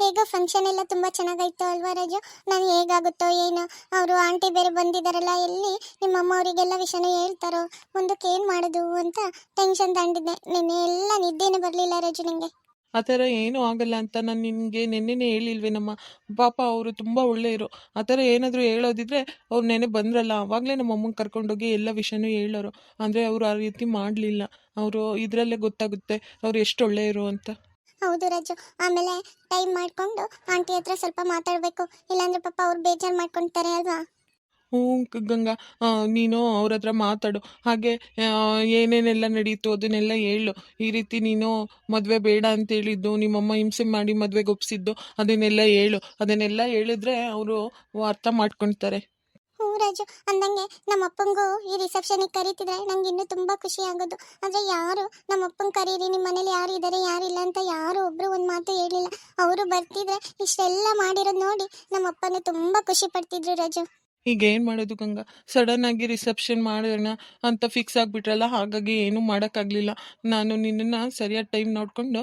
ಹೇಗೋ ಫಂಕ್ಷನ್ ಎಲ್ಲ ತುಂಬ ಚೆನ್ನಾಗಾಯ್ತು ಅಲ್ವಾ ರಾಜು? ನಾನು ಹೇಗಾಗುತ್ತೋ ಏನು? ಅವರು ಆಂಟಿ ಬೇರೆ ಬಂದಿದ್ದಾರಲ್ಲ ಎಲ್ಲಿ? ನಿಮ್ಮಮ್ಮ ಅವರಿಗೆಲ್ಲ ವಿಷಯನ ಹೇಳ್ತಾರೋ? ಮುಂದಕ್ಕೆ ಏನು ಮಾಡೋದು ಅಂತ ಟೆನ್ಷನ್ ತಗೊಂಡಿದ್ದೆ ನಿನ್ನೆ ಎಲ್ಲ ನಿದ್ದೆನೇ ಬರಲಿಲ್ಲ ರಾಜು ನನಗೆ ಆ ಥರ ಏನೂ ಆಗಲ್ಲ ಅಂತ ನಾನು ನಿನಗೆ ನೆನ್ನೆನೇ ಹೇಳಿಲ್ವೇನಮ್ಮ ಪಾಪ ಅವರು ತುಂಬ ಒಳ್ಳೆಯರು ಆ ಥರ ಏನಾದರೂ ಹೇಳೋದಿದ್ರೆ ಅವ್ರು ನೆನೆ ಬಂದ್ರಲ್ಲ ಆವಾಗಲೇ ನಮ್ಮ ಅಮ್ಮಂಗೆ ಕರ್ಕೊಂಡೋಗಿ ಎಲ್ಲ ವಿಷಯನೂ ಹೇಳೋರು. ಅಂದರೆ ಅವರು ಆ ರೀತಿ ಮಾಡಲಿಲ್ಲ. ಅವರು ಇದರಲ್ಲೇ ಗೊತ್ತಾಗುತ್ತೆ ಅವ್ರು ಎಷ್ಟು ಒಳ್ಳೆಯರು ಅಂತ. ಹೌದು ರಾಜು. ಆಮೇಲೆ ಟೈಮ್ ಮಾಡಿಕೊಂಡು ಆಂಟಿ ಹತ್ರ ಸ್ವಲ್ಪ ಮಾತಾಡಬೇಕು. ಇಲ್ಲಾಂದ್ರೆ ಪಾಪ ಅವ್ರು ಬೇಜಾರು ಮಾಡ್ಕೊಂತಾರೆ ಅಲ್ವಾ? ಹ್ಞೂ ಗಂಗಾ ನೀನು ಅವ್ರ ಹತ್ರ ಮಾತಾಡು. ಹಾಗೆ ಏನೇನೆಲ್ಲ ನಡೀತು ಅದನ್ನೆಲ್ಲ ಹೇಳು. ಈ ರೀತಿ ನೀನು ಮದುವೆ ಬೇಡ ಅಂತ ಹೇಳಿದ್ದು, ನಿಮ್ಮಮ್ಮ ಹಿಂಸೆ ಮಾಡಿ ಮದುವೆಗೆ ಒಪ್ಸಿದ್ದು, ಅದನ್ನೆಲ್ಲ ಹೇಳು. ಅದನ್ನೆಲ್ಲ ಹೇಳಿದ್ರೆ ಅವರು ಅರ್ಥ ಮಾಡ್ಕೊಳ್ತಾರೆ ರಾಜು ಅಂದಂಗೆ ನಮ್ಮ ಅಪ್ಪಂಗೂ ಈ ರಿಸೆಪ್ಷನಿಗೆ ಕರೀತಿದ್ರೆ ನಂಗೆ ಇನ್ನೂ ತುಂಬ ಖುಷಿ ಆಗೋದು. ಆದರೆ ಯಾರು ನಮ್ಮ ಅಪ್ಪಂಗೆ ಕರೀರಿ ನಿಮ್ಮ ಮನೇಲಿ ಯಾರು ಇದ್ದಾರೆ ಯಾರಿಲ್ಲ ಅಂತ ಯಾರು ಒಬ್ಬರು ಒಂದು ಮಾತು ಹೇಳಿಲ್ಲ ಅವರು ಬರ್ತಿದ್ರೆ ಇಷ್ಟೆಲ್ಲ ಮಾಡಿರೋದು ನೋಡಿ ನಮ್ಮ ಅಪ್ಪನೂ ತುಂಬ ಖುಷಿ ಪಡ್ತಿದ್ರು ರಾಜು. ಈಗ ಏನು ಮಾಡೋದು ಗಂಗಾ? ಸಡನ್ ಆಗಿ ರಿಸೆಪ್ಷನ್ ಮಾಡೋಣ ಅಂತ ಫಿಕ್ಸ್ ಆಗಿಬಿಟ್ರಲ್ಲ, ಹಾಗಾಗಿ ಏನೂ ಮಾಡೋಕ್ಕಾಗಲಿಲ್ಲ. ನಾನು ನಿನ್ನನ್ನು ಸರಿಯಾದ ಟೈಮ್ ನೋಡ್ಕೊಂಡು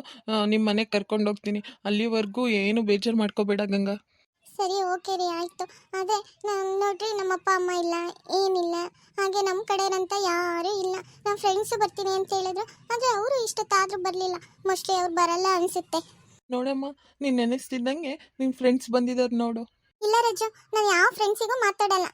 ನಿಮ್ಮ ಮನೆಗೆ ಕರ್ಕೊಂಡು ಹೋಗ್ತೀನಿ. ಅಲ್ಲಿವರೆಗೂ ಏನು ಬೇಜಾರು ಮಾಡ್ಕೋಬೇಡ ಗಂಗಾ. ಸರಿ ಓಕೆ ರೀ ಆಯಿತು. ಅದೇ ನಾನು ನೋಡ್ರಿ ನಮ್ಮ ಅಪ್ಪ ಅಮ್ಮ ಇಲ್ಲ ಏನಿಲ್ಲ. ಹಾಗೆ ನಮ್ಮ ಕಡೆಯಂತ ಯಾರೂ ಇಲ್ಲ. ನಮ್ಮ ಫ್ರೆಂಡ್ಸು ಬರ್ತೀನಿ ಅಂತ ಹೇಳಿದ್ರು. ಆದರೆ ಅವರು ಇಷ್ಟೊತ್ತಾದರೂ ಬರಲಿಲ್ಲ. ಮೋಸ್ಟ್ಲಿ ಅವ್ರು ಬರಲ್ಲ ಅನಿಸುತ್ತೆ. ನೋಡಮ್ಮ ನೀನು ನೆನೆಸ್ತಿದ್ದಂಗೆ ನಿಮ್ಮ ಫ್ರೆಂಡ್ಸ್ ಬಂದಿದ್ದಾರೆ ನೋಡು. ಇಲ್ಲ ರಜು ನಾನು ಯಾವ ಫ್ರೆಂಡ್ಸಿಗೂ ಮಾತಾಡಲ್ಲ.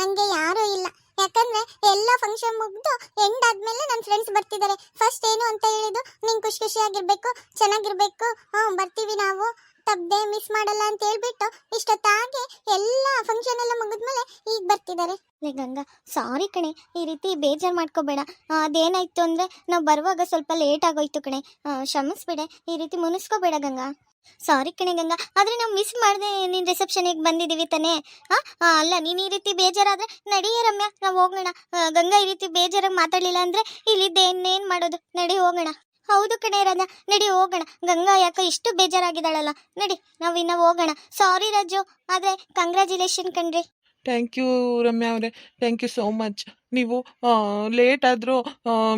ನನಗೆ ಯಾರೂ ಇಲ್ಲ. ಯಾಕಂದ್ರೆ ಎಲ್ಲ ಫಂಕ್ಷನ್ ಮುಗಿದು ಎಂಡ್ ಆದ್ಮೇಲೆ ನನ್ನ ಫ್ರೆಂಡ್ಸ್ ಬರ್ತಿದ್ದಾರೆ. ಫಸ್ಟ್ ಏನು ಅಂತ ಹೇಳಿದ್ದು ನೀನು ಖುಷಿ ಖುಷಿಯಾಗಿರ್ಬೇಕು ಚೆನ್ನಾಗಿರ್ಬೇಕು. ಹ್ಞೂ ಬರ್ತೀವಿ ನಾವು. ತಪ್ಪದೆ ಮಿಸ್ ಮಾಡಲ್ಲ ಅಂತ ಹೇಳ್ಬಿಟ್ಟು ಇಷ್ಟೊತ್ತಾಗಿ ಎಲ್ಲ ಫಂಕ್ಷನ್ ಎಲ್ಲ ಮುಗಿದ್ಮೇಲೆ ಈಗ ಬರ್ತಿದ್ದಾರೆ. ಗಂಗಾ ಸಾರಿ ಕಣೆ, ಈ ರೀತಿ ಬೇಜಾರು ಮಾಡ್ಕೋಬೇಡ. ಅದೇನಾಯ್ತು ಅಂದರೆ ನಾವು ಬರುವಾಗ ಸ್ವಲ್ಪ ಲೇಟ್ ಆಗೋಯ್ತು ಕಣೆ. ಕ್ಷಮಿಸ್ಬೇಡ, ಈ ರೀತಿ ಮುನಿಸ್ಕೋಬೇಡ ಗಂಗಾ. ಸಾರಿ ಕಣೆ ಗಂಗಾ, ಆದರೆ ನಾವು ಮಿಸ್ ಮಾಡಿದೆ ನಿನ್ನ ರಿಸೆಪ್ಷನಿಗೆ ಬಂದಿದ್ದೀವಿ ತಾನೇ. ಹಾಂ ಅಲ್ಲ, ನೀನು ಈ ರೀತಿ ಬೇಜಾರಾದರೆ ನಡಿಯೇ ರಮ್ಯಾ, ನಾವು ಹೋಗೋಣ. ಗಂಗಾ ಈ ರೀತಿ ಬೇಜಾರಾಗಿ ಮಾತಾಡಲಿಲ್ಲ ಅಂದರೆ ಇಲ್ಲಿದ್ದೆ ಇನ್ನೇನು ಮಾಡೋದು? ನಡಿ ಹೋಗೋಣ. ಹೌದು ಕಣೆ ರಾಜ. ನಡಿ ಹೋಗೋಣ. ಗಂಗಾ ಯಾಕೋ ಇಷ್ಟು ಬೇಜಾರಾಗಿದ್ದಾಳಲ್ಲ. ನಡಿ, ನಾವು ಇನ್ನ ಹೋಗೋಣ. ಸಾರಿ ರಾಜು, ಆದರೆ ಕಂಗ್ರ್ಯಾಚುಲೇಷನ್ ಕಣ್ರಿ. ಥ್ಯಾಂಕ್ ಯು ರಮ್ಯಾ ಅವರೇ. ಥ್ಯಾಂಕ್ ಯು ಸೋ ಮಚ್ ನೀವು ಲೇಟ್ ಆದರೂ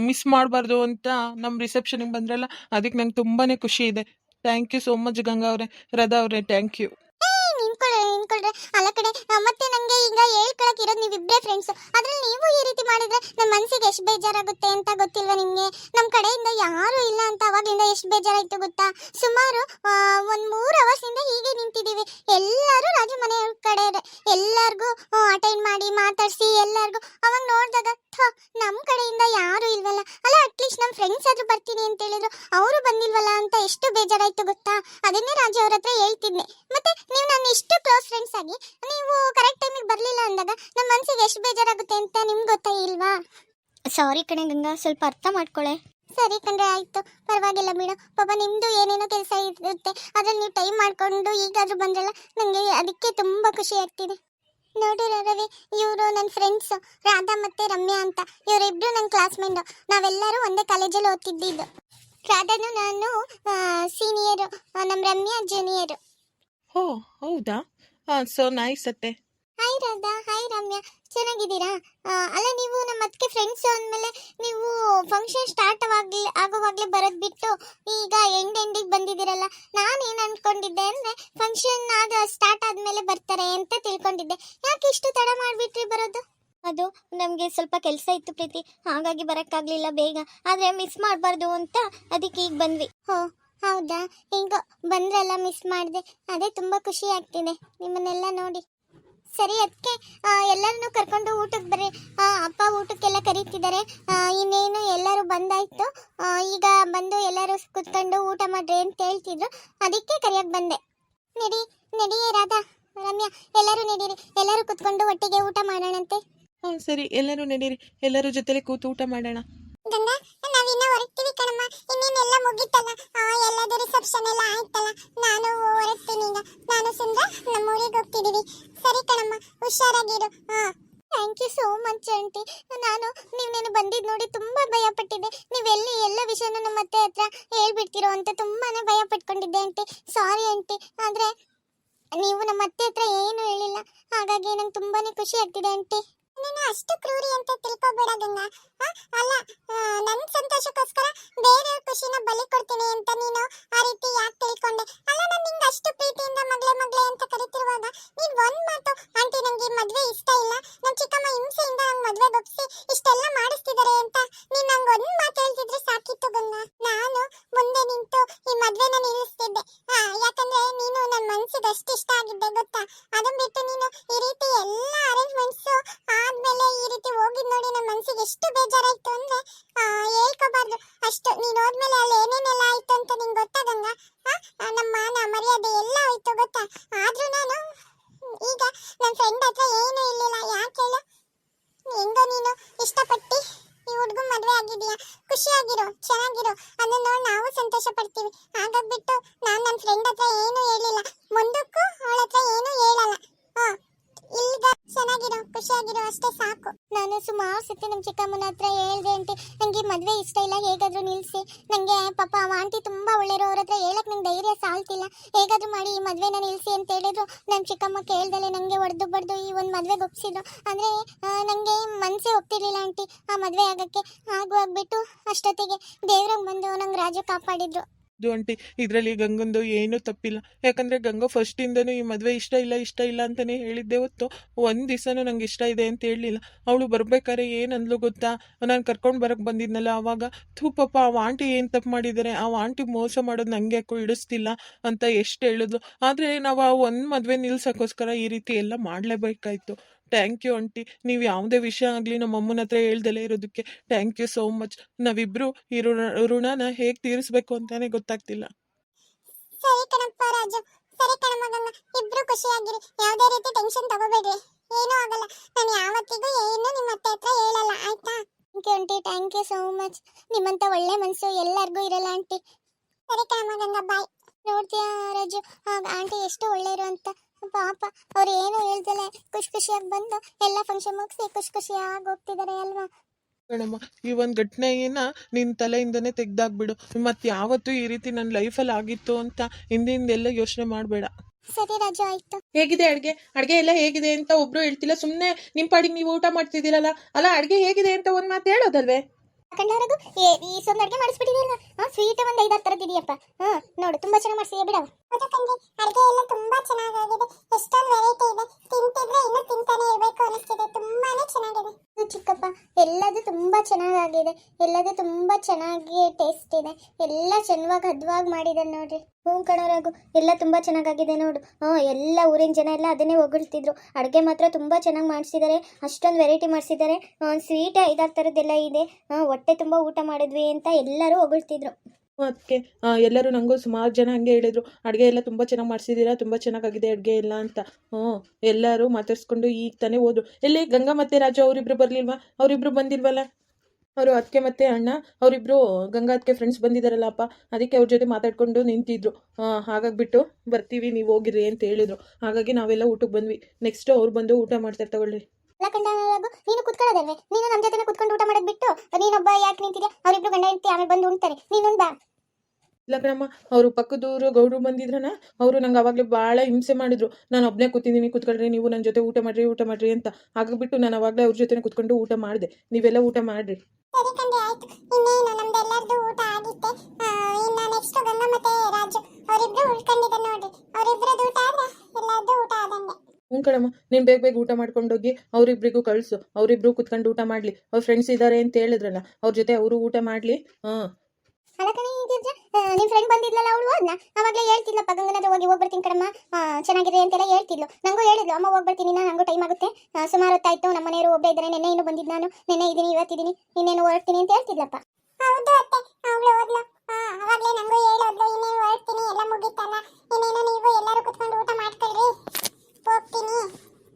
ಮಿಸ್ ಮಾಡಬಾರ್ದು ಅಂತ ನಮ್ಮ ರಿಸೆಪ್ಷನಿಗೆ ಬಂದ್ರಲ್ಲ, ಅದಕ್ಕೆ ನಂಗೆ ತುಂಬಾ ಖುಷಿ ಇದೆ. Thank you so much Ganga ಅವರೇ ರದಾ ಅವರೇ. ಥ್ಯಾಂಕ್ ಯು ನಿಂತ್ಕೊಳ್ರೆ ಅಲ್ಲ ಕಡೆ ಮತ್ತೆ ನಂಗೆ ಈಗ ಹೇಳ್ಕೊಳಕ್ ಇರೋದು ನೀವಿಬ್ಬರೇ ಫ್ರೆಂಡ್ಸ್ ಅದ್ರಲ್ಲಿ ನೀವು ಈ ರೀತಿ ಮಾಡಿದ್ರೆ ನಮ್ಮ ಮನಸ್ಸಿಗೆ ಎಷ್ಟು ಬೇಜಾರಾಗುತ್ತೆ ಅಂತ ಗೊತ್ತಿಲ್ವಾ ನಿಮ್ಗೆ? ನಮ್ಮ ಕಡೆಯಿಂದ ಯಾರು ಇಲ್ಲ ಅಂತ ಅವಾಗಿಂದ ಎಷ್ಟು ಬೇಜಾರಾಯ್ತು ಗೊತ್ತಾ? ಸುಮಾರು ಒಂದು ಮೂರು ಅವರ್ಸಿಂದ ಹೀಗೆ ನಿಂತಿದ್ದೀವಿ. ಎಲ್ಲರೂ ರಾಜು ಮನೆ ಕಡೆ ಎಲ್ಲಾರ್ಗೂ ಅಟೆಂಡ್ ಮಾಡಿ, ಮಾತಾಡ್ಸಿ, ಎಲ್ಲಾರ್ಗೂ ಅವಾಗ ನೋಡಿದಾಗ ನಮ್ಮ ಕಡೆಯಿಂದ ಯಾರು ಇಲ್ವಲ್ಲ? ಅಲ್ಲ ಅಟ್ಲೀಸ್ಟ್ ನಮ್ಮ ಫ್ರೆಂಡ್ಸ್ ಆದ್ರೂ ಬರ್ತೀನಿ ಅಂತ ಹೇಳಿದ್ರು. ಅವರು ಬಂದಿಲ್ವಲ್ಲ ಅಂತ ಎಷ್ಟು ಬೇಜಾರಾಯ್ತು ಗೊತ್ತಾ? ಅದನ್ನೇ ರಾಜು ಅವ್ರ ಹತ್ರ ಹೇಳ್ತಿದ್ದೆ ಮತ್ತೆ ನೀವು ನನ್ನ ಇಷ್ಟು ಕ್ಲೋಸ್ ಫ್ರೆಂಡ್ಸ್ ಆಗಿ ನೀವು ಕರೆಕ್ಟ್ ಟೈಮಿಗೆ ಬರಲಿಲ್ಲ ಅಂದಾಗ ನಮ್ಮ ಮನಸ್ಸಿಗೆ ಎಷ್ಟು ಬೇಜಾರಾಗುತ್ತೆ ಅಂತ ನಿಮ್ಗೆ ಗೊತ್ತಾ ಇಲ್ವಾ? ಸಾರಿ ಕಣೆ ಗಂಗಾ ಸ್ವಲ್ಪ ಅರ್ಥ ಮಾಡ್ಕೊಳೆ. ಸರಿ ಕಣ್ರೆ ಆಯ್ತು. ಪರವಾಗಿಲ್ಲ ಬಿಡು. ಪಾಪ ನಿಮ್ಮದು ಏನೇನೋ ಕೆಲಸ ಇರುತ್ತೆ ಅದ್ರಲ್ಲಿ ನೀವು ಟೈಮ್ ಮಾಡ್ಕೊಂಡು ಈಗಾದರೂ ಬಂದ್ರಲ್ಲ ನನಗೆ ಅದಕ್ಕೆ ತುಂಬಾ ಖುಷಿ ಆಗ್ತಿದೆ. ನೋಡಿ ರವಿ ಇವರು ನನ್ನ ಫ್ರೆಂಡ್ಸ್ ರಾಧಾ ಮತ್ತೆ ರಮ್ಯಾ ಅಂತ. ಇವರಿಬ್ರು ನನ್ನ ಕ್ಲಾಸ್ಮೇಟ್ ನಾವೆಲ್ಲರೂ ಒಂದೇ ಕಾಲೇಜಲ್ಲಿ ಓದ್ತಿದ್ದಿದ್ದು. ರಾಧಾನು ನಾನು ಸೀನಿಯರು ನಮ್ಮ ರಮ್ಯಾ ಜೂನಿಯರು ಓ ಹೌದಾ? ಸೊ ನೈಸ್ ಅತ್ತೆ. Hi Radha hi Ramya. ಚೆನ್ನಾಗಿದ್ದೀರಾ? ಆ, ಅಲ್ಲ ನೀವು ನಮ್ಮ ಅದಕ್ಕೆ ಫ್ರೆಂಡ್ಸ್ ಅಂದಮೇಲೆ ನೀವು ಫಂಕ್ಷನ್ ಸ್ಟಾರ್ಟ್ ಆಗಿ ಆಗುವಾಗಲೇ ಬರೋದು ಬಿಟ್ಟು ಈಗ ಎಂಡ್ ಎಂಡಿಗೆ ಬಂದಿದ್ದೀರಲ್ಲ ನಾನು ಏನು ಅಂದ್ಕೊಂಡಿದ್ದೆ ಅಂದರೆ ಫಂಕ್ಷನ್ ಆಗ ಸ್ಟಾರ್ಟ್ ಆದಮೇಲೆ ಬರ್ತಾರೆ ಅಂತ ತಿಳ್ಕೊಂಡಿದ್ದೆ. ಯಾಕೆ ಇಷ್ಟು ತಡ ಮಾಡಿಬಿಟ್ರಿ ಬರೋದು? ಅದು ನಮಗೆ ಸ್ವಲ್ಪ ಕೆಲಸ ಇತ್ತು ಪ್ರೀತಿ ಹಾಗಾಗಿ ಬರೋಕ್ಕಾಗಲಿಲ್ಲ ಬೇಗ. ಆದರೆ ಮಿಸ್ ಮಾಡಬಾರ್ದು ಅಂತ ಅದಕ್ಕೆ ಈಗ ಬಂದ್ವಿ. ಹೋ ಹೌದಾ? ಈಗ ಬಂದ್ರಲ್ಲ ಮಿಸ್ ಮಾಡಿದೆ. ಅದೇ ತುಂಬ ಖುಷಿ ಆಗ್ತಿದೆ. ನಿಮ್ಮನ್ನೆಲ್ಲ ನೋಡಿ. ಸರಿ ಅದಕ್ಕೆ ಎಲ್ಲರನ್ನು ಕರ್ಕೊಂಡು ಊಟಕ್ಕೆ ಬರ್ರಿ. ಅಪ್ಪ ಊಟಕ್ಕೆಲ್ಲ ಕರೀತಿದ್ದಾರೆ. ಇನ್ನೇನು ಎಲ್ಲರೂ ಬಂದಾಯ್ತು. ಈಗ ಬಂದು ಎಲ್ಲರೂ ಕುತ್ಕೊಂಡು ಊಟ ಮಾಡ್ರಿ ಅಂತ ಹೇಳ್ತಿದ್ರು. ಅದಕ್ಕೆ ಕರಿಯಕ್ಕೆ ಬಂದೆ. ನಡಿ ನಡಿಯೇ ರಾಧಾ ರಮ್ಯಾ ಎಲ್ಲರೂ ನಡೀರಿ. ಎಲ್ಲರೂ ಕುತ್ಕೊಂಡು ಒಟ್ಟಿಗೆ ಊಟ ಮಾಡೋಣಂತೆ. ಸರಿ. ಎಲ್ಲರೂ ನಡೀರಿ. ಎಲ್ಲರೂ ಜೊತೆಲೆ ಕೂತು ಊಟ ಮಾಡೋಣ. ಗಂಗಾ ನಾವಿನ್ನ ಹೊರಡ್ತೀವಿ ಕಣಮ್ಮ. ನೀವು ನಮ್ಮ ಅತ್ತೆ ಹತ್ರ ಏನು ಹೇಳಿಲ್ಲ. ಹಾಗಾಗಿ ನಂಗೆ ತುಂಬಾನೇ ಖುಷಿ ಆಗ್ತಿದೆ ಆಂಟಿ. ನೀನು ಅಷ್ಟು ಕ್ರೂರಿ ಅಂತ ತಿಳ್ಕೊಬೇಡ ಗಂಗಾ. ಆ, ಅಲ್ಲ ನನ್ನ ಸಂತೋಷಕ್ಕೋಸ್ಕರ ಬೇರೆಯವ್ರ ಖುಷಿನ ಬಲಿ ಕೊಡ್ತೀನಿ ಅಂತ ನೀನು ಆ ರೀತಿ ಯಾಕೆ ತಿಳ್ಕೊಂಡೆ? ಅಲ್ಲ ನಾನು ನಿಂಗೆ ಅಷ್ಟು ಪ್ರೀತಿಯಿಂದ ಮಗಳೇ ಮಗಳೇ ಅಂತ ಕರಿತಿರುವಾಗ ನೀನು ಒಂದ್ ಮಾತು ಆಂಟಿ ನಂಗೆ ಈ ಮದ್ವೆ ಇಷ್ಟ ಇಲ್ಲ. ನಾನು ಚಿಕ್ಕಮ್ಮ ಹಿಂಸೆಯಿಂದ ನನಗೆ ಮದುವೆ ಬಗ್ಸಿ ಇಷ್ಟೆಲ್ಲ ಮಾಡಿಸ್ತಿದ್ದಾರೆ ಅಂತ ನೀನು ನಂಗೆ ಒಂದ್ ಮಾತು ಹೇಳ್ತಿದ್ರೆ ಸಾಕಿತ್ತು ಗಂಗಾ. ಚೆನ್ನಾಗಿರು ಖುಷಿಯಾಗಿರು ಅಷ್ಟೇ ಸಾಕು. ನಾನು ಸುಮಾರು ಸತಿ ನಮ್ಮ ಚಿಕ್ಕಮ್ಮನ ಹತ್ರ ಹೇಳ್ದೆ ಆಂಟಿ ನಂಗೆ ಈ ಮದ್ವೆ ಇಷ್ಟ ಇಲ್ಲ, ಹೇಗಾದರೂ ನಿಲ್ಸಿ. ನಂಗೆ ಪಾಪ ಆಂಟಿ ತುಂಬಾ ಒಳ್ಳೆಯವ್ರ ಹತ್ರ ಹೇಳಕ್ ನಂಗೆ ಧೈರ್ಯ ಸಾಲ್ತಿಲ್ಲ. ಹೇಗಾದರೂ ಮಾಡಿ ಈ ಮದ್ವೆನ ನಿಲ್ಸಿ ಅಂತ ಹೇಳಿದ್ರು. ನಮ್ಮ ಚಿಕ್ಕಮ್ಮ ಕೇಳ್ದಲೆ ನಂಗೆ ಹೊಡೆದು ಬಡ್ದು ಈ ಒಂದು ಮದ್ವೆ ಒಪ್ಸಿದ್ರು ಅಂದ್ರೆ ನನಗೆ ನಂಗೆ ಮನ್ಸೇ ಒಪ್ತಿರ್ಲಿಲ್ಲ ಆಂಟಿ ಆ ಮದ್ವೆ ಆಗಕ್ಕೆ. ಆಗು, ಆಗ್ಬಿಟ್ಟು ಅಷ್ಟೊತ್ತಿಗೆ ದೇವ್ರಂಗ್ ಬಂದು ನಂಗೆ ರಾಜು ಕಾಪಾಡಿದ್ರು. ಇದು ಅಂಟಿ ಇದರಲ್ಲಿ ಗಂಗಂದು ಏನೂ ತಪ್ಪಿಲ್ಲ. ಯಾಕಂದರೆ ಗಂಗ ಫಸ್ಟಿಂದನೂ ಈ ಮದುವೆ ಇಷ್ಟ ಇಲ್ಲ ಇಷ್ಟ ಇಲ್ಲ ಅಂತಲೇ ಹೇಳಿದ್ದೆ ಹೊತ್ತು ಒಂದು ದಿವಸನೂ ನಂಗೆ ಇಷ್ಟ ಇದೆ ಅಂತ ಹೇಳಲಿಲ್ಲ. ಅವಳು ಬರ್ಬೇಕಾದ್ರೆ ಏನು ಅಂದ್ಲು ಗೊತ್ತಾ? ನಾನು ಕರ್ಕೊಂಡು ಬರೋಕ್ಕೆ ಬಂದಿದ್ನಲ್ಲ ಆವಾಗ ಥೂ ಪಾಪ, ಆ ಆಂಟಿ ಏನು ತಪ್ಪು ಮಾಡಿದ್ದಾರೆ ಆ ಆಂಟಿ ಮೋಸ ಮಾಡೋದು ನನಗೆ ಯಾಕೋ ಇಡಿಸ್ತಿಲ್ಲ ಅಂತ ಎಷ್ಟು ಹೇಳಿದ್ಲು. ಆದರೆ ನಾವು ಆ ಒಂದು ಮದುವೆ ನಿಲ್ಸೋಕ್ಕೋಸ್ಕರ ಈ ರೀತಿ ಎಲ್ಲ ಮಾಡಲೇಬೇಕಾಯ್ತು. ಥ್ಯಾಂಕ್ ಯು ಆಂಟಿ ನೀವು ಯಾವುದೇ ವಿಷಯ ಆಗಲಿ ನಮ್ಮ ಅಮ್ಮನ ಹತ್ರ ಹೇಳ್ದಲೇ ಇರೋದಕ್ಕೆ ಥ್ಯಾಂಕ್ ಯು ಸೋ ಮಚ್ ನಾವಿಬ್ರು ಈ ಋಣ, ಋಣನ ಹೇಗೆ ತೀರಿಸ್ಬೇಕು ಅಂತಾನೆ ಗೊತ್ತಾಗ್ತಿಲ್ಲ. ಸರಿ ಕಣಪ್ಪ ರಾಜು. ಸರಿ ಕಣಮ್ಮ ಗಂಗ ಇಬ್ರು ಖುಷಿಯಾಗಿರಿ. ಯಾವುದೇ ರೀತಿ ಟೆನ್ಷನ್ ತಗೋಬೇಡ್ರಿ. ಏನೂ ಆಗಲ್ಲ. ನಾನು ಯಾವತ್ತಿಗೂ ಏನು ನಿಮ್ಮ ಅತ್ತೆ ಹತ್ರ ಹೇಳಲ್ಲ. ಆಯ್ತಾ? Thank you aunty thank you so much ನಿಮ್ಮಂತ ಒಳ್ಳೆ ಮನಸ್ಸು ಎಲ್ಲರಿಗೂ ಇರಲ್ಲ ಆಂಟಿ ಸರಿ ಕಣಮ್ಮ ಗಂಗ ಬಾಯ್ ನೋಡ್ತೀಯಾ ರಾಜು? ಆಂಟಿ ಎಷ್ಟು ಒಳ್ಳೆಯರು ಅಂತ. ಪಾಪ ಅವ್ರು ಏನು ಹೇಳ್ದಲೆ ಖುಷಿ ಖುಷಿಯಾಗಿ ಬಂದು ಎಲ್ಲ ಫಂಕ್ಷನ್ ಮುಗಿಸಿ ಖುಷಿ ಖುಷಿಯಾಗಿ ಹೋಗ್ತಿದ್ದಾರೆ ಅಲ್ವಾ? ಕಣಮ್ಮ ಈ ಒಂದು ಘಟನೆಯನ್ನ ನಿನ್ನ ತಲೆಯಿಂದನೇ ತೆಗ್ದಾಕ್ಬಿಡು ಮತ್ತೆ ಯಾವತ್ತು ಈ ರೀತಿ ನನ್ನ ಲೈಫಲ್ಲಿ ಆಗಿತ್ತು ಅಂತ ಹಿಂದಿಂದೆಲ್ಲ ಯೋಚನೆ ಮಾಡಬೇಡ. ಸರಿ ರಾಜು ಆಯ್ತು. ಹೇಗಿದೆ ಅಡ್ಗೆ? ಅಡ್ಗೆ ಎಲ್ಲ ಹೇಗಿದೆ ಅಂತ ಒಬ್ರು ಹೇಳ್ತಿಲ್ಲ. ಸುಮ್ನೆ ನಿಮ್ ಪಾಡಿಗೆ ನೀವು ಊಟ ಮಾಡ್ತಿದ್ದೀರಲ್ಲ? ಅಲ್ಲ ಅಡ್ಗೆ ಹೇಗಿದೆ ಅಂತ ಒಂದ್ ಮಾತು ಹೇಳೋದಲ್ವೇ? ಕಂಡವರೆಗೂ ಈ ಸೊಂದು ಅಡುಗೆ ಮಾಡಿಸ್ಬಿಟ್ಟಿದೆಯಲ್ಲ? ಹಾ ಸ್ವೀಟ್ ಒಂದು ಐದಾರು ಥರದ್ದು ಇದೆಯಪ್ಪ. ಹಾ ನೋಡು ತುಂಬಾ ಚೆನ್ನಾಗಿ ಮಾಡಿಸಿದ್ಯಾ ಬಿಡವ ತುಂಬಾ ಎಲ್ಲದೂ ತುಂಬಾ ಚೆನ್ನಾಗಿ ಟೇಸ್ಟ್ ಇದೆ. ಎಲ್ಲ ಚೆನ್ನಾಗಿ ಹದ್ವಾಗಿ ಮಾಡಿದೆ ನೋಡ್ರಿ. ಹ್ಞೂ ಕಣರಾಗು ಎಲ್ಲ ತುಂಬ ಚೆನ್ನಾಗಾಗಿದೆ ನೋಡು. ಹಾಂ ಎಲ್ಲ ಊರಿನ ಜನ ಎಲ್ಲ ಅದನ್ನೇ ಹೊಗಳ್ತಿದ್ರು. ಅಡುಗೆ ಮಾತ್ರ ತುಂಬ ಚೆನ್ನಾಗಿ ಮಾಡಿಸಿದ್ದಾರೆ ಅಷ್ಟೊಂದು ವೆರೈಟಿ ಮಾಡಿಸಿದ್ದಾರೆ ಸ್ವೀಟ್ ಐದಾರು ಥರದ್ದೆಲ್ಲ ಇದೆ. ಹೊಟ್ಟೆ ತುಂಬ ಊಟ ಮಾಡಿದ್ವಿ ಅಂತ ಎಲ್ಲರೂ ಹೊಗಳ್ತಿದ್ರು. ಅದಕ್ಕೆ ಎಲ್ಲರೂ ನಂಗೂ ಸುಮಾರು ಜನ ಹಂಗೆ ಹೇಳಿದ್ರು. ಅಡುಗೆ ಎಲ್ಲ ತುಂಬ ಚೆನ್ನಾಗಿ ಮಾಡಿಸಿದ್ದೀರಾ ತುಂಬ ಚೆನ್ನಾಗಾಗಿದೆ ಅಡುಗೆ ಎಲ್ಲ ಅಂತ. ಹ್ಞೂ, ಎಲ್ಲರೂ ಮಾತಾಡ್ಸ್ಕೊಂಡು ಈಗ ತಾನೇ ಹೋದ್ರು. ಎಲ್ಲಿ ಗಂಗಾ ಮತ್ತೆ ರಾಜು ಅವರಿಬ್ರು ಬರಲಿಲ್ವಾ? ಅವರಿಬ್ರು ಬಂದಿಲ್ವಲ್ಲ? ಅವರು ಅದಕ್ಕೆ ಮತ್ತೆ ಅಣ್ಣ ಅವರಿಬ್ರು ಗಂಗಾ ಅದಕ್ಕೆ ಫ್ರೆಂಡ್ಸ್ ಬಂದಿದ್ದಾರಲ್ಲಪ್ಪ ಅದಕ್ಕೆ ಅವ್ರ ಜೊತೆ ಮಾತಾಡ್ಕೊಂಡು ನಿಂತಿದ್ರು. ಹಾಗಾಗಿಬಿಟ್ಟು ಬರ್ತೀವಿ ನೀವು ಹೋಗಿರಿ ಅಂತ ಹೇಳಿದ್ರು. ಹಾಗಾಗಿ ನಾವೆಲ್ಲ ಊಟಕ್ಕೆ ಬಂದ್ವಿ. ನೆಕ್ಸ್ಟ್ ಅವ್ರು ಬಂದು ಊಟ ಮಾಡ್ತಾರೆ ತಗೊಳ್ಳಿ. ನೀನು ಕುತ್ಕೊಳ್ಳೋದಲ್ವೇ? ನೀನು ನಮ್ಮ ಜೊತೆ ಕುತ್ಕೊಂಡು ಊಟ ಮಾಡೋದು ಬಿಟ್ಟು ನೀನೊಬ್ಬ ಯಾಕೆ ನಿಂತಿದ್ಯಾ? ಅವರಿಬ್ರು ಗಂಡ ಹೆಂಡತಿ ಆಮೇಲೆ ಬಂದು ಉಣ್ತಾರೆ. ನೀನು ಬಾ. ಇಲ್ಲ ಕಣಮ್ಮ ಅವರು ಪಕ್ಕದೂರು ಗೌಡ್ರು ಬಂದಿದ್ರನ ಅವರು ನಂಗೆ ಅವಾಗಲೇ ಭಾಳ ಹಿಂಸೆ ಮಾಡಿದ್ರು. ನಾನು ಒಬ್ಬನೇ ಕೂತಿದ್ದೀನಿ ಕೂತ್ಕೊಳ್ರಿ ನೀವು ನನ್ನ ಜೊತೆ ಊಟ ಮಾಡಿರಿ ಊಟ ಮಾಡಿರಿ ಅಂತ. ಹಾಗಾಗ್ಬಿಟ್ಟು ನಾನು ಅವಾಗಲೇ ಅವ್ರ ಜೊತೆ ಕೂತ್ಕೊಂಡು ಊಟ ಮಾಡಿದೆ. ನೀವೆಲ್ಲ ಊಟ ಮಾಡ್ರಿ. ಸರಿ ಕಂಡ್ರೆ ಆಯ್ತು. ಇನ್ನೇನು ನಮ್ದೆಲ್ಲರದು ಊಟ ಆಗಿತ್ತೆ. ಇನ್ನ ನೆಕ್ಸ್ಟ್ ಗಂಗಾ ಮತ್ತೆ ರಾಜು ಅವರಿಬ್ರು ಉಳ್ಕೊಂಡಿದ್ದೆ ನೋಡ್ರಿ. ಅವರಿಬ್ರದ್ದು ಊಟ ಆದ್ರೆ ಎಲ್ಲರದ್ದು ಊಟ ಆದಂಗೆ. ಹ್ಞೂ ಕಣಮ್ಮ ನೀನು ಬೇಗ ಬೇಗ ಊಟ ಮಾಡ್ಕೊಂಡೋಗಿ ಅವರಿಬ್ರಿಗೂ ಕಳಿಸು. ಅವರಿಬ್ರು ಕುತ್ಕೊಂಡು ಊಟ ಮಾಡಲಿ. ಅವ್ರ ಫ್ರೆಂಡ್ಸ್ ಇದ್ದಾರೆ ಅಂತ ಹೇಳಿದ್ರಲ್ಲ ಅವ್ರ ಜೊತೆ ಅವರು ಊಟ ಮಾಡಲಿ? ಹಾಂ ಅಲ್ಲ ಕಣೆ ನಿಮ್ಮ ಫ್ರೆಂಡ್ ಬಂದಿದ್ಲಲ್ಲ ಅವಳು? ಹೋದ್ನ ಅವಾಗಲೇ ಹೇಳ್ತಿದ್ಲಪ್ಪ ಗಂಗನದ ಹೋಗಿ ಹೋಗ್ಬರ್ತೀನಿ ಕಣಮ್ಮ. ಆ, ಚೆನ್ನಾಗಿದೆ ಅಂತೆಲ್ಲ ಹೇಳ್ತಿದ್ಲು. ನಂಗೂ ಹೇಳಿದ್ಲು ಅಮ್ಮ ಹೋಗ್ಬರ್ತೀನಿ ನಾನು ನಂಗೂ ಟೈಮ್ ಆಗುತ್ತೆ. ಸುಮಾರು ಹೊತ್ತಾಯ್ತು ನಮ್ಮ ಮನೆಯವರು ಒಬ್ಬೇ ಇದ್ದಾರೆ ನೆನ್ನೆ ಇನ್ನು ಬಂದಿದ್ದು ನಾನು. ನೆನ್ನೆ ಇದ್ದೀನಿ ಇವತ್ತಿದ್ದೀನಿ ಇನ್ನೇನು ಹೊರಡ್ತೀನಿ ಅಂತ ಹೇಳ್ತಿದ್ಲಪ್ಪ. ಹೌದು ಅತ್ತೆ ಅವಳು ಹೋದ್ಲು. ಅವಾಗ್ಲೇ ನಂಗೂ ಹೇಳೋದ್ಲು ಇನ್ನೇನು ಹೊರಡ್ತೀನಿ ಎಲ್ಲ ಮುಗೀತಲ್ಲ ಇನ್ನೇನು ನೀವು ಎಲ್ಲರೂ ಕುತ್ಕೊಂಡು ಊಟ ಮಾಡ್ಕೊಳ್ರಿ ಹೋಗ್ತೀನಿ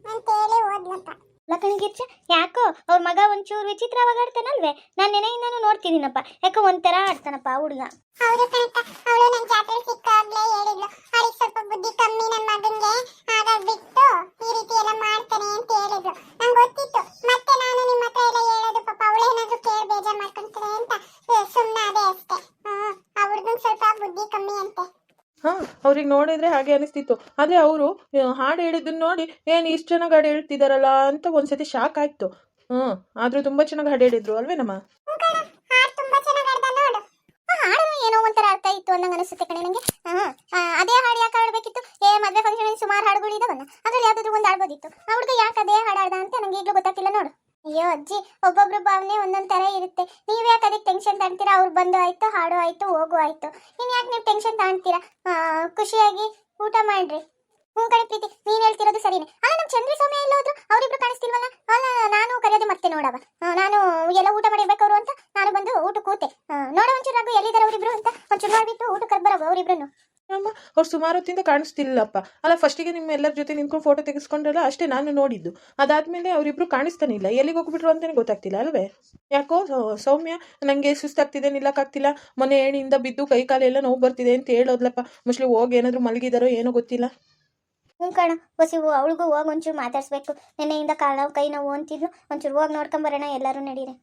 ಅಂತ ಹೇಳಿ ಹೋದ್ಲಪ್ಪ ಲಕ್ಕಣಿಗಿರ್ಚ ಯಾಕೋ ಅವ್ರ ಮಗ ಒಂಚೂರು ವಿಚಿತ್ರವಾಗಿ ಆಡ್ತಾನಲ್ವೇ? ನಾನು ನೆನೆಯಿಂದನೂ ನೋಡ್ತಿದ್ದೀನಪ್ಪ. ಯಾಕೋ ಒಂಥರ ಆಡ್ತಾನಪ್ಪ ಆ ಹುಡುಗ. ಹೌದು ಕಣಕ್ಕ ಅವಳು ನನ್ನ ಜಾತ್ರೆ ಸಿಕ್ಕಾಗ್ಲೇ ಹೇಳಿದ್ಲು. ಅವಳಿಗೆ ಸ್ವಲ್ಪ ಬುದ್ಧಿ ಕಮ್ಮಿ ನನ್ನ ಮಗನ್ಗೆ. ಹಾಗಾಗ್ಬಿಟ್ಟು ಈ ರೀತಿ ಎಲ್ಲ ಮಾಡ್ತಾನೆ ಅಂತ ನಂಗೆ ಗೊತ್ತಿತ್ತು. ಮತ್ತೆ ನಾನು ನಿಮ್ಮ ಹತ್ರ ಎಲ್ಲ ಹೇಳೋದು ಪಾಪ ಅವಳೇನಾದ್ರೂ ಕೇಳಿ ಬೇಜಾರು ಮಾಡ್ಕೊಂತಾರೆ ಅಂತ. ಸುಮ್ಮನೆ ಅದೇ ಅಷ್ಟೇ. ಆ ಸ್ವಲ್ಪ ಬುದ್ಧಿ ಕಮ್ಮಿ ಅಂತೆ. ಹಾಂ ಅವ್ರಿಗೆ ನೋಡಿದ್ರೆ ಹಾಗೆ ಅನಿಸ್ತಿತ್ತು. ಆದ್ರೆ ಅವರು ಹಾಡು ಹೇಳಿದ್ದನ್ನು ನೋಡಿ ಏನು ಇಷ್ಟು ಚೆನ್ನಾಗಿ ಹಾಡು ಹೇಳ್ತಿದಾರಲ್ಲ ಅಂತ ಒಂದ್ಸತಿ ಶಾಕ್ ಆಯಿತು. ಹ್ಞೂ ಆದರೂ ತುಂಬಾ ಚೆನ್ನಾಗಿ ಹಾಡು ಹೇಳಿದ್ರು ಅಲ್ವೇನಮ್ಮ ಏನೋ ಒಂಥರ ಅರ್ಥ ಇತ್ತು ಅನ್ನಂಗೆ ಅನಿಸುತ್ತೆ ಕಣೆ ನನಗೆ ಅದೇ ಹಾಡು ಯಾಕೆ ಹಾಡ್ಬೇಕಿತ್ತು? ಏ ಮದ್ವೆ ಫಂಕ್ಷನ್ ಸುಮಾರು ಹಾಡುಗಳು ಇದಾವಲ್ಲ ಅದ್ರಲ್ಲಿ ಯಾವ್ದಾದ್ರು ಒಂದು ಹಾಡ್ಬೋದಿತ್ತು. ಆ ಹುಡುಗ ಯಾಕೆ ಅದೇ ಹಾಡು ಹಾಡ್ದ ಅಂತ ನಂಗೆ ಈಗಲೂ ಗೊತ್ತಾಗ್ತಿಲ್ಲ ನೋಡು. ಅಯ್ಯೋ ಅಜ್ಜಿ ಒಬ್ಬೊಬ್ರು ಭಾವನೆ ಒಂದೊಂದ್ ತರ ಇರುತ್ತೆ. ನೀವ್ ಯಾಕೆ ಅದಕ್ಕೆ ಟೆನ್ಷನ್ ತಗೊಂತೀರಾ ಅವ್ರು ಬಂದು ಆಯ್ತು ಹಾಡು ಆಯ್ತು ಹೋಗು ಆಯ್ತು. ಇನ್ ಯಾಕೆ ನೀವು ಟೆನ್ಷನ್ ತಗೊಂತೀರಾ? ಆ, ಖುಷಿಯಾಗಿ ಊಟ ಮಾಡ್ರಿ. ಹ್ಞೂ ಪ್ರೀತಿ, ನೀನ್ ಹೇಳ್ತಿರೋದು ಸರಿನೇ. ಅಲ್ಲ, ನಮ್ ಚಂದ್ರಿ ಸೌಮ್ಯ ಅವ್ರಿಬ್ರು ಕಾಣಿಸ್ತಿಲ್ವಲ್ಲ? ಅಲ್ಲ, ನಾನು ಕರೆಯೋದು ಮತ್ತೆ ನೋಡವ. ನಾನು ಎಲ್ಲ ಊಟ ಮಾಡಿರ್ಬೇಕವ್ರು ಅಂತ, ನಾನು ಬಂದು ಊಟ ಕೂತೆ. ನೋಡ ಒಂಚೂರು ಎಲ್ಲಿದ್ದಾರೆ ಅವರಿಬ್ರು ಅಂತ? ಒಂಚೂರು ನೋಡ್ಬಿಟ್ಟು ಊಟ ಕರ್ಬರವ ಅವ್ರಿಬ್ರು ಅಮ್ಮ, ಅವ್ರು ಸುಮಾರು ಹೊತ್ತಿಂದ ಕಾಣಿಸ್ತಿಲ್ಲಪ್ಪ. ಅಲ್ಲ ಫಸ್ಟಿಗೆ ನಿಮ್ಮ ಎಲ್ಲರ ಜೊತೆ ನಿಂತ್ಕೊಂಡು ಫೋಟೋ ತೆಗೆಸ್ಕೊಂಡ್ರಲ್ಲ, ಅಷ್ಟೇ ನಾನು ನೋಡಿದ್ದು. ಅದಾದ್ಮೇಲೆ ಅವರಿಬ್ರು ಕಾಣಿಸ್ತಾನೆ ಇಲ್ಲ. ಎಲ್ಲಿಗೆ ಹೋಗ್ಬಿಟ್ರು ಅಂತಲೇ ಗೊತ್ತಾಗ್ತಿಲ್ಲ ಅಲ್ವೇ? ಯಾಕೋ ಸೌಮ್ಯ ನನಗೆ ಸುಸ್ತಾಗ್ತಿದೆ, ನಿಲ್ಲಕ್ಕಾಗ್ತಿಲ್ಲ. ಮೊನ್ನೆ ಏಣಿಯಿಂದ ಬಿದ್ದು ಕೈ ಕಾಲೆಲ್ಲ ನೋವು ಬರ್ತಿದೆ ಅಂತ ಹೇಳೋದ್ಲಪ್ಪ. ಮೋಸ್ಟ್ಲಿ ಹೋಗಿ ಏನಾದರೂ ಮಲಗಿದಾರೋ ಏನೋ ಗೊತ್ತಿಲ್ಲ. ಹ್ಞೂ ಕಣ ಅವಳಿಗೂ ಹೋಗಿ ಒಂಚೂರು ಮಾತಾಡಿಸ್ಬೇಕು. ನೆನ್ನೆಯಿಂದ ಕಾಲು ಕೈ ನೋವು ಅಂತಿದ್ಲು. ಒಂಚೂರು ಹೋಗಿ ನೋಡ್ಕೊಂಬರೋಣ ಎಲ್ಲರೂ ನಡೀರಿ.